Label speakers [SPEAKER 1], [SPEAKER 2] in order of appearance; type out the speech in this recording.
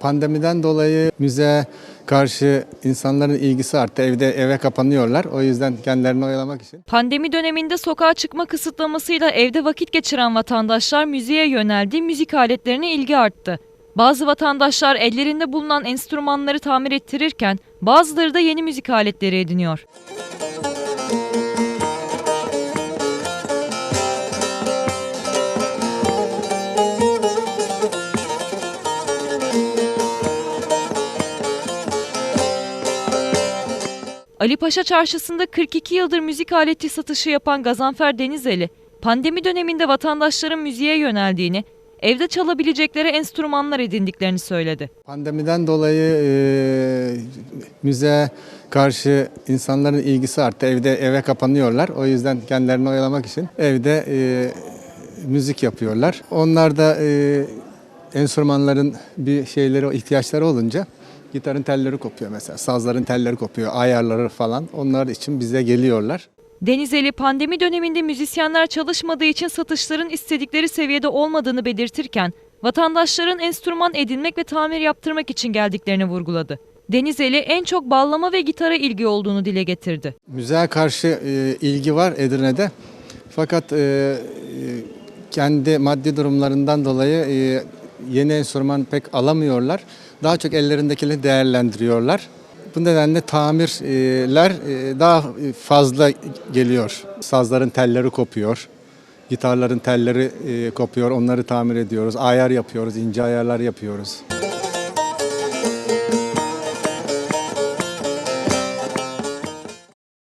[SPEAKER 1] Pandemiden dolayı müze karşı insanların ilgisi arttı. Evde eve kapanıyorlar. O yüzden kendilerini oyalamak için.
[SPEAKER 2] Pandemi döneminde sokağa çıkma kısıtlamasıyla evde vakit geçiren vatandaşlar müziğe yöneldi, müzik aletlerine ilgi arttı. Bazı vatandaşlar ellerinde bulunan enstrümanları tamir ettirirken bazıları da yeni müzik aletleri ediniyor. Ali Paşa Çarşısı'nda 42 yıldır müzik aleti satışı yapan Gazanfer Denizeli, pandemi döneminde vatandaşların müziğe yöneldiğini, evde çalabilecekleri enstrümanlar edindiklerini söyledi.
[SPEAKER 1] Pandemiden dolayı e, müze karşı insanların ilgisi arttı. Evde eve kapanıyorlar. O yüzden kendilerini oyalamak için evde e, müzik yapıyorlar. Onlar da e, enstrümanların bir şeyleri ihtiyaçları olunca gitarın telleri kopuyor mesela. Sazların telleri kopuyor, ayarları falan. Onlar için bize geliyorlar.
[SPEAKER 2] Denizeli pandemi döneminde müzisyenler çalışmadığı için satışların istedikleri seviyede olmadığını belirtirken vatandaşların enstrüman edinmek ve tamir yaptırmak için geldiklerini vurguladı. Denizeli en çok bağlama ve gitara ilgi olduğunu dile getirdi.
[SPEAKER 1] Müzeye karşı e, ilgi var Edirne'de. Fakat e, e, kendi maddi durumlarından dolayı e, yeni enstrüman pek alamıyorlar. Daha çok ellerindekileri değerlendiriyorlar. Bu nedenle tamirler e, daha fazla geliyor. Sazların telleri kopuyor. Gitarların telleri e, kopuyor. Onları tamir ediyoruz. Ayar yapıyoruz. ince ayarlar yapıyoruz.